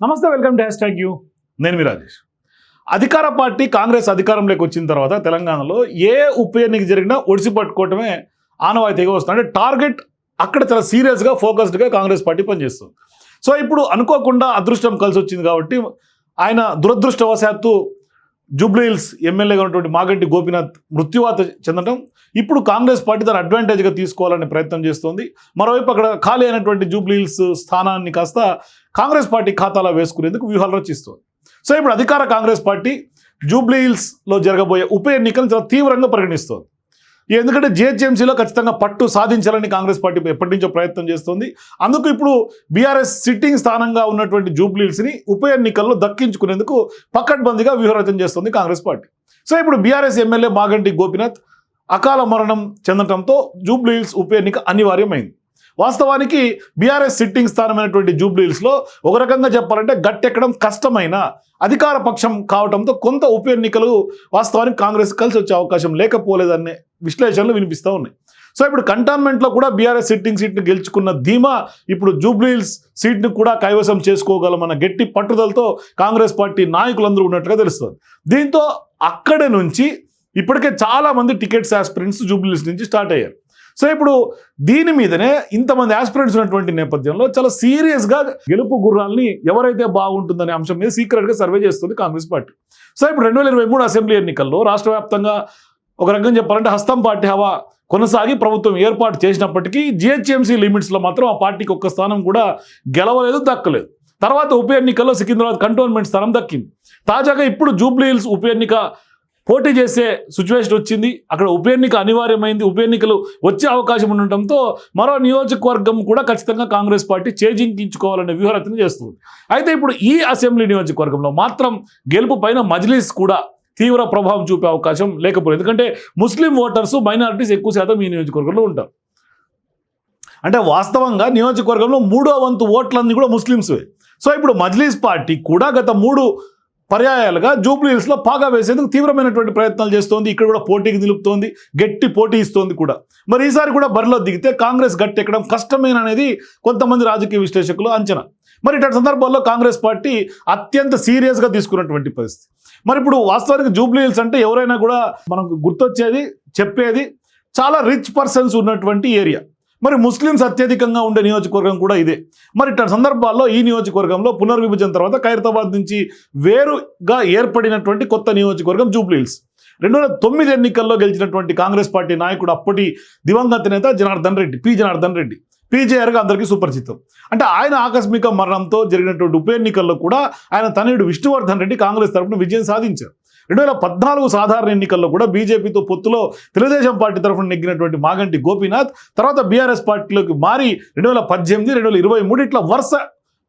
నమస్తే welcome to hashtag U. నేను మీ రాజేష్. అధికార పార్టీ కాంగ్రెస్ అధికారంలోకి వచ్చిన తర్వాత తెలంగాణలో ఏ ఉప ఎన్నిక జరిగినా ఒడిసి పట్టుకోవటమే ఆనవాయితీగా వస్తుంది. అంటే టార్గెట్ అక్కడ చాలా సీరియస్గా ఫోకస్డ్గా కాంగ్రెస్ పార్టీ పనిచేస్తుంది. సో ఇప్పుడు అనుకోకుండా అదృష్టం కలిసి వచ్చింది కాబట్టి ఆయన దురదృష్టవశాత్తు జూబ్లీహిల్స్ ఎమ్మెల్యేగా ఉన్నటువంటి మాగంటి గోపీనాథ్ మృత్యువాత చెందడం ఇప్పుడు కాంగ్రెస్ పార్టీ దాని అడ్వాంటేజ్గా తీసుకోవాలనే ప్రయత్నం చేస్తోంది. మరోవైపు అక్కడ ఖాళీ అయినటువంటి జూబ్లీహిల్స్ స్థానాన్ని కాస్త కాంగ్రెస్ పార్టీ ఖాతాలో వేసుకునేందుకు వ్యూహాలు రచిస్తోంది. సో ఇప్పుడు అధికార కాంగ్రెస్ పార్టీ జూబ్లీహిల్స్లో జరగబోయే ఉప ఎన్నికలను చాలా తీవ్రంగా పరిగణిస్తోంది. ఎందుకంటే జిహెచ్ఎంసీలో ఖచ్చితంగా పట్టు సాధించాలని కాంగ్రెస్ పార్టీ ఎప్పటి నుంచో ప్రయత్నం చేస్తోంది. అందుకు ఇప్పుడు బీఆర్ఎస్ సిట్టింగ్ స్థానంగా ఉన్నటువంటి జూబ్లీహిల్స్ని ఉప ఎన్నికల్లో దక్కించుకునేందుకు పక్కడ్బందీగా వ్యూహరచన చేస్తుంది కాంగ్రెస్ పార్టీ. సో ఇప్పుడు బీఆర్ఎస్ ఎమ్మెల్యే మాగంటి గోపినాథ్ అకాల మరణం చెందడంతో జూబ్లీహిల్స్ ఉప ఎన్నిక అనివార్యమైంది. వాస్తవానికి బీఆర్ఎస్ సిట్టింగ్ స్థానమైనటువంటి జూబ్లీహిల్స్లో ఒక రకంగా చెప్పాలంటే గట్టెక్కడం కష్టమైన అధికార పక్షం కావడంతో కొంత ఉప ఎన్నికలు వాస్తవానికి కాంగ్రెస్ కలిసి వచ్చే అవకాశం లేకపోలేదనే విశ్లేషణలు వినిపిస్తూ ఉన్నాయి. సో ఇప్పుడు కంటోన్మెంట్లో కూడా బీఆర్ఎస్ సిట్టింగ్ సీట్ని గెలుచుకున్న ధీమా ఇప్పుడు జూబ్లీహిల్స్ సీట్ను కూడా కైవసం చేసుకోగలమన్న గట్టి పట్టుదలతో కాంగ్రెస్ పార్టీ నాయకులందరూ ఉన్నట్టుగా తెలుస్తుంది. దీంతో అక్కడి నుంచి ఇప్పటికే చాలామంది టికెట్స్ ఆస్పిరెంట్స్ జూబ్లీహిల్స్ నుంచి స్టార్ట్ అయ్యారు. సో ఇప్పుడు దీని మీదనే ఇంతమంది ఆస్పిరెంట్స్ ఉన్నటువంటి నేపథ్యంలో చాలా సీరియస్గా గెలుపు గుర్రాల్ని ఎవరైతే బాగుంటుందనే అంశం మీద సీక్రెట్గా సర్వే చేస్తుంది కాంగ్రెస్ పార్టీ సో ఇప్పుడు రెండు వేల ఇరవై మూడు అసెంబ్లీ ఎన్నికల్లో రాష్ట్ర వ్యాప్తంగా ఒక రకంగా చెప్పాలంటే హస్తం పార్టీ హవా కొనసాగి ప్రభుత్వం ఏర్పాటు చేసినప్పటికీ జిహెచ్ఎంసీ లిమిట్స్లో మాత్రం ఆ పార్టీకి ఒక్క స్థానం కూడా గెలవలేదు దక్కలేదు. తర్వాత ఉప ఎన్నికల్లో సికింద్రాబాద్ కంటోన్మెంట్ స్థానం దక్కింది. తాజాగా ఇప్పుడు జూబ్లీ హిల్స్ ఉప ఎన్నిక పోటీ చేసే సిచ్యువేషన్ వచ్చింది. అక్కడ ఉప ఎన్నిక అనివార్యమైంది. ఉప ఎన్నికలు వచ్చే అవకాశం ఉండటంతో మరో నియోజకవర్గం కూడా ఖచ్చితంగా కాంగ్రెస్ పార్టీ చేజింకించుకోవాలనే వ్యూహరచన చేస్తుంది. అయితే ఇప్పుడు ఈ అసెంబ్లీ నియోజకవర్గంలో మాత్రం గెలుపు పైన మజ్లీస్ కూడా తీవ్ర ప్రభావం చూపే అవకాశం లేకపోలేదు. ఎందుకంటే ముస్లిం ఓటర్స్ మైనారిటీస్ ఎక్కువ శాతం ఈ నియోజకవర్గంలో ఉంటారు. అంటే వాస్తవంగా నియోజకవర్గంలో మూడో వంతు ఓట్లన్నీ కూడా ముస్లింస్వే సో ఇప్పుడు మజ్లిస్ పార్టీ కూడా గత మూడు పర్యాయాలుగా జూబ్లీ హిల్స్లో పాగా వేసేందుకు తీవ్రమైనటువంటి ప్రయత్నాలు చేస్తోంది. ఇక్కడ కూడా పోటీకి నిలుపుతోంది. గట్టి పోటీ ఇస్తోంది కూడా. మరి ఈసారి కూడా బరిలో దిగితే కాంగ్రెస్ గట్టి ఎక్కడం కష్టమేన అనేది కొంతమంది రాజకీయ విశ్లేషకులు అంచనా. మరి ఇటువంటి సందర్భాల్లో కాంగ్రెస్ పార్టీ అత్యంత సీరియస్గా తీసుకున్నటువంటి పరిస్థితి. మరి ఇప్పుడు వాస్తవానికి జూబ్లీ హిల్స్ అంటే ఎవరైనా కూడా మనకు గుర్తొచ్చేది చెప్పేది చాలా రిచ్ పర్సన్స్ ఉన్నటువంటి ఏరియా. మరి ముస్లిమ్స్ అత్యధికంగా ఉండే నియోజకవర్గం కూడా ఇదే. మరి ఇట్లాంటి సందర్భాల్లో ఈ నియోజకవర్గంలో పునర్విభజన తర్వాత ఖైరతాబాద్ నుంచి వేరుగా ఏర్పడినటువంటి కొత్త నియోజకవర్గం జూబ్లీహిల్స్. రెండు వేల తొమ్మిది ఎన్నికల్లో గెలిచినటువంటి కాంగ్రెస్ పార్టీ నాయకుడు అప్పటి దివంగత నేత జనార్దన్ రెడ్డి పి. జనార్దన్ రెడ్డి. పీజేఆర్గా అందరికీ సుపరిచితం. అంటే ఆయన ఆకస్మిక మరణంతో జరిగినటువంటి ఉప ఎన్నికల్లో కూడా ఆయన తనయుడు విష్ణువర్ధన్ రెడ్డి కాంగ్రెస్ తరఫున విజయం సాధించారు. రెండు వేల పద్నాలుగు సాధారణ ఎన్నికల్లో కూడా బీజేపీతో పొత్తులో తెలుగుదేశం పార్టీ తరఫున నెగ్గినటువంటి మాగంటి గోపీనాథ్ తర్వాత బీఆర్ఎస్ పార్టీలోకి మారి రెండు వేల పద్దెనిమిది రెండు వేల ఇరవై మూడు ఇట్లా వరుస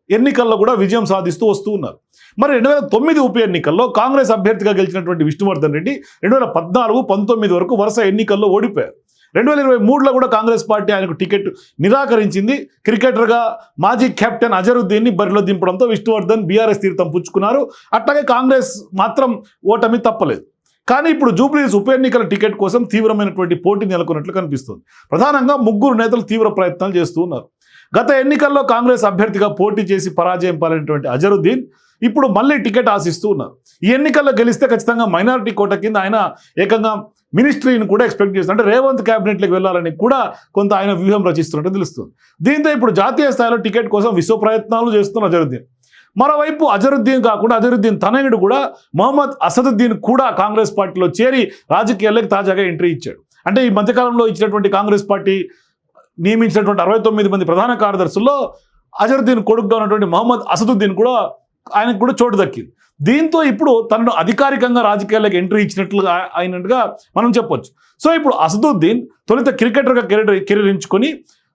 ఎన్నికల్లో కూడా విజయం సాధిస్తూ వస్తూ ఉన్నారు. మరి రెండు వేల తొమ్మిది ఉప ఎన్నికల్లో కాంగ్రెస్ అభ్యర్థిగా గెలిచినటువంటి విష్ణువర్ధన్ రెడ్డి రెండు వేల పద్నాలుగు పంతొమ్మిది వరకు వరుస ఎన్నికల్లో ఓడిపోయారు. రెండు వేల ఇరవై మూడులో కూడా కాంగ్రెస్ పార్టీ ఆయనకు టికెట్ నిరాకరించింది. క్రికెటర్గా మాజీ కెప్టెన్ అజరుద్దీన్ని బరిలో దింపడంతో విష్ణువర్ధన్ బీఆర్ఎస్ తీర్థం పుచ్చుకున్నారు. అట్లాగే కాంగ్రెస్ మాత్రం ఓటమి తప్పలేదు. కానీ ఇప్పుడు జూబ్లీస్ ఉప ఎన్నికల టికెట్ కోసం తీవ్రమైనటువంటి పోటీ నెలకొన్నట్లు కనిపిస్తుంది. ప్రధానంగా ముగ్గురు నేతలు తీవ్ర ప్రయత్నాలు చేస్తూ ఉన్నారు. గత ఎన్నికల్లో కాంగ్రెస్ అభ్యర్థిగా పోటీ చేసి పరాజయం పాలైనటువంటి అజరుద్దీన్ ఇప్పుడు మళ్ళీ టికెట్ ఆశిస్తూ ఉన్నారు. ఈ ఎన్నికల్లో గెలిస్తే ఖచ్చితంగా మైనారిటీ కోట కింద ఆయన ఏకంగా మినిస్ట్రీని కూడా ఎక్స్పెక్ట్ చేస్తున్నారు. అంటే రేవంత్ క్యాబినెట్లకు వెళ్ళాలని కూడా కొంత ఆయన వ్యూహం రచిస్తున్నట్టు తెలుస్తుంది. దీంతో ఇప్పుడు జాతీయ స్థాయిలో టికెట్ కోసం విశ్వ ప్రయత్నాలు చేస్తున్న అజరుద్దీన్. మరోవైపు అజరుద్దీన్ కాకుండా అజరుద్దీన్ తనయుడు కూడా మహమ్మద్ అసదుద్దీన్ కూడా కాంగ్రెస్ పార్టీలో చేరి రాజకీయాల్లోకి తాజాగా ఎంట్రీ ఇచ్చాడు. అంటే ఈ మధ్యకాలంలో ఇచ్చినటువంటి కాంగ్రెస్ పార్టీ నియమించినటువంటి అరవై తొమ్మిది మంది ప్రధాన కార్యదర్శుల్లో అజరుద్దీన్ కొడుకుగా ఉన్నటువంటి మహమ్మద్ అసదుద్దీన్ కూడా ఆయనకు కూడా చోటు దక్కింది. దీంతో ఇప్పుడు తనను అధికారికంగా రాజకీయాలకు ఎంట్రీ ఇచ్చినట్లుగా అయినట్టుగా మనం చెప్పొచ్చు. సో ఇప్పుడు అసదుద్దీన్ తొలుత క్రికెటర్గా కెరీర్ కెరీర్ ఎంచుకొని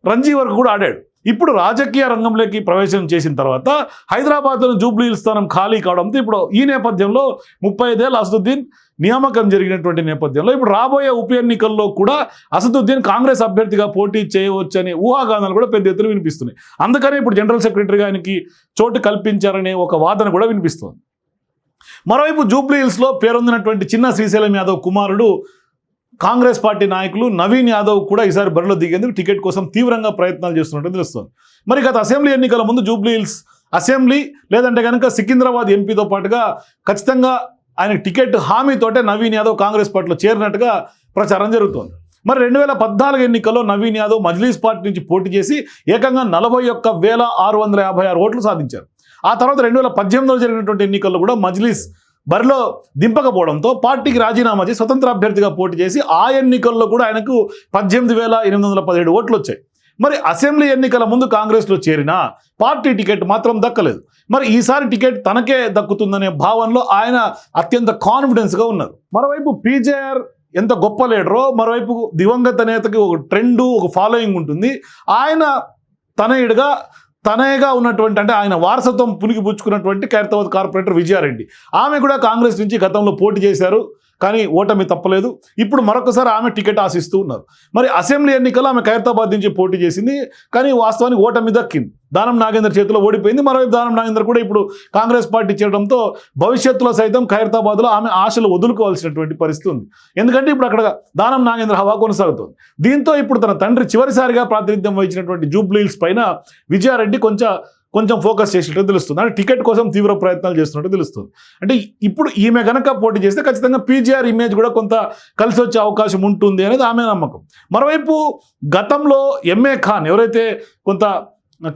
రంజీ వరకు కూడా ఆడాడు. ఇప్పుడు రాజకీయ రంగంలోకి ప్రవేశం చేసిన తర్వాత హైదరాబాద్లోని జూబ్లీ హిల్స్ స్థానం ఖాళీ కావడంతో ఇప్పుడు ఈ నేపథ్యంలో ముప్పై ఐదేళ్ళ అసదుద్దీన్ నియామకం జరిగినటువంటి నేపథ్యంలో ఇప్పుడు రాబోయే ఉప ఎన్నికల్లో కూడా అసదుద్దీన్ కాంగ్రెస్ అభ్యర్థిగా పోటీ చేయవచ్చనే ఊహాగానాలు కూడా పెద్ద ఎత్తున వినిపిస్తున్నాయి. అందుకనే ఇప్పుడు జనరల్ సెక్రటరీగా ఆయనకి చోటు కల్పించారనే ఒక వాదన కూడా వినిపిస్తోంది. మరోవైపు జూబ్లీ హిల్స్లో పేరొందినటువంటి చిన్న శ్రీశైలం యాదవ్ కుమారుడు కాంగ్రెస్ పార్టీ నాయకులు నవీన్ యాదవ్ కూడా ఈసారి బరిలో దిగేందుకు టికెట్ కోసం తీవ్రంగా ప్రయత్నాలు చేస్తున్నట్టు తెలుస్తుంది. మరి గత అసెంబ్లీ ఎన్నికల ముందు జూబ్లీ హిల్స్ అసెంబ్లీ లేదంటే కనుక సికింద్రాబాద్ ఎంపీతో పాటుగా ఖచ్చితంగా ఆయన టికెట్ హామీతోటే నవీన్ యాదవ్ కాంగ్రెస్ పార్టీలో చేరినట్టుగా ప్రచారం జరుగుతోంది. మరి రెండు వేల పద్నాలుగు ఎన్నికల్లో నవీన్ యాదవ్ మజ్లీస్ పార్టీ నుంచి పోటీ చేసి ఏకంగా నలభై ఒక్క వేల ఆరు వందల యాభై ఆరు ఓట్లు సాధించారు. ఆ తర్వాత రెండు వేల పద్దెనిమిదిలో జరిగినటువంటి ఎన్నికల్లో కూడా మజ్లీస్ బరిలో దింపకపోవడంతో పార్టీకి రాజీనామా చేసి స్వతంత్ర అభ్యర్థిగా పోటీ చేసి ఆ ఎన్నికల్లో కూడా ఆయనకు పద్దెనిమిది వేల ఎనిమిది వందల పదిహేడు ఓట్లు వచ్చాయి. మరి అసెంబ్లీ ఎన్నికల ముందు కాంగ్రెస్లో చేరినా పార్టీ టికెట్ మాత్రం దక్కలేదు. మరి ఈసారి టికెట్ తనకే దక్కుతుందనే భావనలో ఆయన అత్యంత కాన్ఫిడెన్స్గా ఉన్నారు. మరోవైపు పీజేఆర్ ఎంత గొప్ప లీడరో మరోవైపు దివంగత నేతకి ఒక ట్రెండ్ ఒక ఫాలోయింగ్ ఉంటుంది. ఆయన తనయుడిగా తనయగా ఉన్నటువంటి అంటే ఆయన వారసత్వం పులికి పుచ్చుకున్నటువంటి ఖైరతాబాద్ కార్పొరేటర్ విజయారెడ్డి. ఆమె కూడా కాంగ్రెస్ నుంచి గతంలో పోటీ చేశారు. కానీ ఓటమి తప్పలేదు. ఇప్పుడు మరొకసారి ఆమె టికెట్ ఆశిస్తూ ఉన్నారు. మరి అసెంబ్లీ ఎన్నికల్లో ఆమె ఖైరతాబాద్ నుంచి పోటీ చేసింది. కానీ వాస్తవానికి ఓటమి దక్కింది. దానం నాగేందర్ చేతిలో ఓడిపోయింది. మరోవైపు దానం నాగేందర్ కూడా ఇప్పుడు కాంగ్రెస్ పార్టీ చేరడంతో భవిష్యత్తులో సైతం ఖైరతాబాద్లో ఆమె ఆశలు వదులుకోవాల్సినటువంటి పరిస్థితి ఉంది. ఎందుకంటే ఇప్పుడు అక్కడ దానం నాగేంద్ర హవా కొనసాగుతుంది. దీంతో ఇప్పుడు తన తండ్రి చివరిసారిగా ప్రాతినిధ్యం వహించినటువంటి జూబ్లీల్స్ పైన విజయారెడ్డి కొంచెం కొంచెం ఫోకస్ చేసినట్టు తెలుస్తుంది. అంటే టికెట్ కోసం తీవ్ర ప్రయత్నాలు చేస్తున్నట్టు తెలుస్తుంది. అంటే ఇప్పుడు ఈమె గనక పోటీ చేస్తే ఖచ్చితంగా పీజీఆర్ ఇమేజ్ కూడా కొంత కలిసి వచ్చే అవకాశం ఉంటుంది అనేది ఆమె నమ్మకం. మరోవైపు గతంలో ఎంఏ ఖాన్ ఎవరైతే కొంత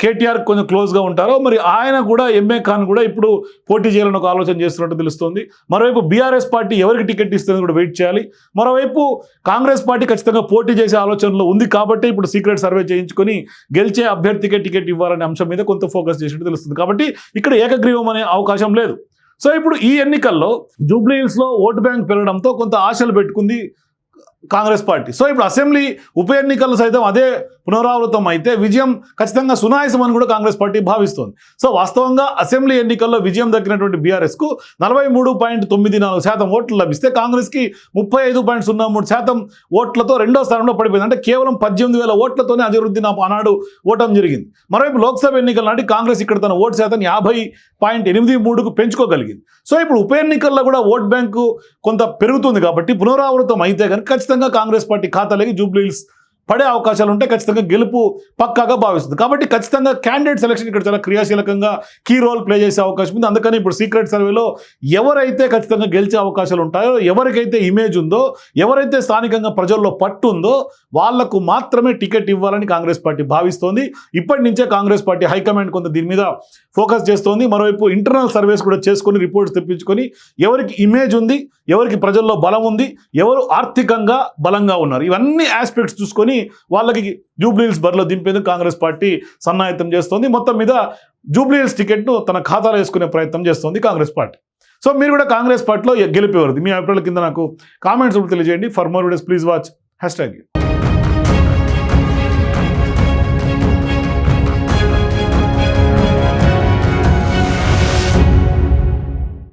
కేటీఆర్ కొంచెం క్లోజ్గా ఉంటారో మరి ఆయన కూడా ఎంఏ ఖాన్ కూడా ఇప్పుడు పోటీ చేయాలని ఒక ఆలోచన చేస్తున్నట్టు తెలుస్తుంది. మరోవైపు బీఆర్ఎస్ పార్టీ ఎవరికి టికెట్ ఇస్తుంది కూడా వెయిట్ చేయాలి. మరోవైపు కాంగ్రెస్ పార్టీ ఖచ్చితంగా పోటీ చేసే ఆలోచనలో ఉంది కాబట్టి ఇప్పుడు సీక్రెట్ సర్వే చేయించుకొని గెలిచే అభ్యర్థికే టికెట్ ఇవ్వాలనే అంశం మీద కొంత ఫోకస్ చేసినట్టు తెలుస్తుంది. కాబట్టి ఇక్కడ ఏకగ్రీవం అనే అవకాశం లేదు. సో ఇప్పుడు ఈ ఎన్నికల్లో జూబ్లీహిల్స్లో ఓటు బ్యాంక్ పెరగడంతో కొంత ఆశలు పెట్టుకుంది కాంగ్రెస్ పార్టీ. సో ఇప్పుడు అసెంబ్లీ ఉప ఎన్నికలు సైతం అదే పునరావృతం అయితే విజయం ఖచ్చితంగా సునాయసం అని కూడా కాంగ్రెస్ పార్టీ భావిస్తోంది. సో వాస్తవంగా అసెంబ్లీ ఎన్నికల్లో విజయం దక్కినటువంటి బీఆర్ఎస్కు నలభై మూడు పాయింట్ తొమ్మిది నాలుగు శాతం ఓట్లు లభిస్తే కాంగ్రెస్కి ముప్పై ఐదు పాయింట్ సున్నా మూడు శాతం ఓట్లతో రెండో స్థానంలో పడిపోయింది. అంటే కేవలం పద్దెనిమిది వేల ఓట్లతోనే అభివృద్ధి నా ఆనాడు ఓటం జరిగింది. మరోవైపు లోక్సభ ఎన్నికల నాటి కాంగ్రెస్ ఇక్కడ తన ఓటు శాతం యాభై పాయింట్ ఎనిమిది మూడుకు పెంచుకోగలిగింది. సో ఇప్పుడు ఉప ఎన్నికల్లో కూడా ఓట్ బ్యాంకు కొంత పెరుగుతుంది కాబట్టి పునరావృతం అయితే కనుక ఖచ్చితంగా కాంగ్రెస్ పార్టీ ఖాతాలోకి జూబ్లీహిల్స్ పడే అవకాశాలు ఉంటే ఖచ్చితంగా గెలుపు పక్కాగా భావిస్తుంది. కాబట్టి ఖచ్చితంగా క్యాండిడేట్ సెలక్షన్ ఇక్కడ చాలా క్రియాశీలకంగా కీ రోల్ ప్లే చేసే అవకాశం ఉంది. అందుకని ఇప్పుడు సీక్రెట్ సర్వేలో ఎవరైతే ఖచ్చితంగా గెలిచే అవకాశాలు ఉంటాయో ఎవరికైతే ఇమేజ్ ఉందో ఎవరైతే స్థానికంగా ప్రజల్లో పట్టు ఉందో వాళ్ళకు మాత్రమే టికెట్ ఇవ్వాలని కాంగ్రెస్ పార్టీ భావిస్తోంది. ఇప్పటి నుంచే కాంగ్రెస్ పార్టీ హైకమాండ్ కొంత దీని మీద ఫోకస్ చేస్తోంది. మరోవైపు ఇంటర్నల్ సర్వేస్ కూడా చేసుకొని రిపోర్ట్స్ తెప్పించుకొని ఎవరికి ఇమేజ్ ఉంది ఎవరికి ప్రజల్లో బలం ఉంది ఎవరు ఆర్థికంగా బలంగా ఉన్నారు. ఇవన్నీ ఆస్పెక్ట్స్ చూసుకొని వాళ్ళకి జూబ్లీహిల్స్ బరిలో దింపేందుకు కాంగ్రెస్ పార్టీ సన్నాహితం చేస్తోంది. మొత్తం మీద జూబ్లీహిల్స్ టికెట్ను తన ఖాతాలో వేసుకునే ప్రయత్నం చేస్తోంది కాంగ్రెస్ పార్టీ. సో మీరు కూడా కాంగ్రెస్ పార్టీలో గెలిపేవారు. మీ అభిప్రాయాల కింద నాకు కామెంట్స్ కూడా తెలియజేయండి. For more videos please watch hashtag